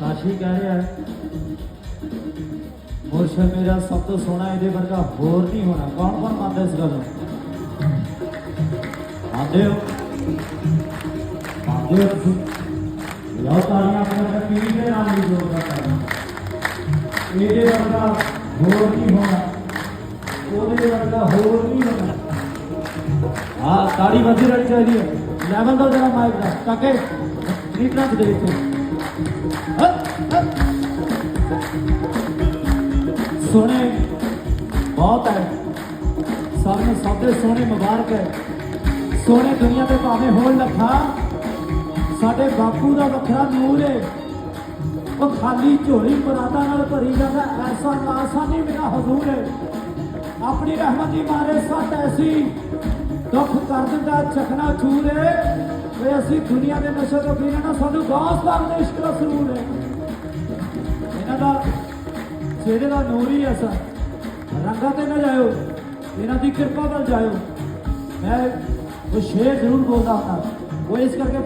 ਕਾਸ਼ੀ ਕਹਿ ਰਿਹਾ ਮੁਰਸ਼ਦ ਮੇਰਾ ਸਭ ਤੋਂ ਸੋਹਣਾ ਇਹਦੇ ਵਰਗਾ ਹੋਰ ਨਹੀਂ ਹੋਣਾ। ਕੌਣ ਕੌਣ ਮੰਨਦਾ ਇਸ ਗੱਲ ਨੂੰ? ਮੰਨਦੇ ਹੋ? ਮੰਨਦੇ ਹੋ ਤੁਸੀਂ? ਯਾਰ ਤਾਲੀਆਂ ਆਪਣੇ ਪੀਰ ਦੇ ਨਾਮ ਦੀ ਜੋੜ ਕਰਦਾ ਇਹਦੇ ਵਰਗਾ ਹੋਰ ਨਹੀਂ ਹੋਣਾ। ਉਹਦੇ ਵਰਗਾ ਹੋਰ ਨਹੀਂ ਹੋਣਾ। ਹਾਂ ਤਾੜੀ ਵੱਜੀ ਰਹਿਣੀ ਚਾਹੀਦੀ ਹੈ। ਲੈਵਲ ਦਾ ਜਰਾ ਮਾਈਕ ਦਾ। ਕਾਕੇ ਰੀਤ ਰੱਖ ਦੇ ਇੱਥੇ ਸੋਹਣੇ ਬਹੁਤ ਹੈ। ਸਭ ਨੂੰ ਸਭ ਦੇ ਸੋਹਣੇ ਮੁਬਾਰਕ ਹੈ। ਸੋਹਣੇ ਦੁਨੀਆ ਤੇ ਭਾਵੇਂ ਹੋਣ ਲੱਖਾਂ, ਸਾਡੇ ਬਾਪੂ ਦਾ ਵੱਖਰਾ ਨੂਰ ਹੈ। ਉਹ ਖਾਲੀ ਝੋਲੀ ਮੁਰਾਦਾਂ ਨਾਲ ਭਰੀ ਜਾਂਦਾ, ਐਸਾ ਨਾਸਾ ਨਹੀਂ ਮੇਰਾ ਹਜ਼ੂਰ ਹੈ। ਆਪਣੀ ਰਹਿਮਤ ਦੀ ਮਾਰੇ ਸੱਟ ਐਸੀ, ਦੁੱਖ ਕਰ ਦਿੰਦਾ ਚਖਣਾ ਚੂਰੇ ਵੇ ਅਸੀਂ ਦੁਨੀਆ ਦੇ ਨਸ਼ੇ ਤੋਂ ਪੀਣਾ ਨਾ ਸਾਨੂੰ ਗਾਸ ਪਾਕ ਦੇ ਇਸ਼ਕ ਦਾ ਸਰੂਰ ਹੈ। ਇਹਨਾਂ ਦਾ ਚਿਹਰੇ ਦਾ ਨੂਰ ਹੀ ਐਸਾ। ਰੰਗਾਂ ਤੇ ਨਾ ਜਾਇਓ। ਇਹਨਾਂ ਦੀ ਕਿਰਪਾ ਨਾਲ ਜਾਇਓ। ਮੈਂ ਉਹ ਸ਼ੇਰ ਜ਼ਰੂਰ ਬੋਲਦਾ ਹੁੰਦਾ ਉਹ ਇਸ ਕਰਕੇ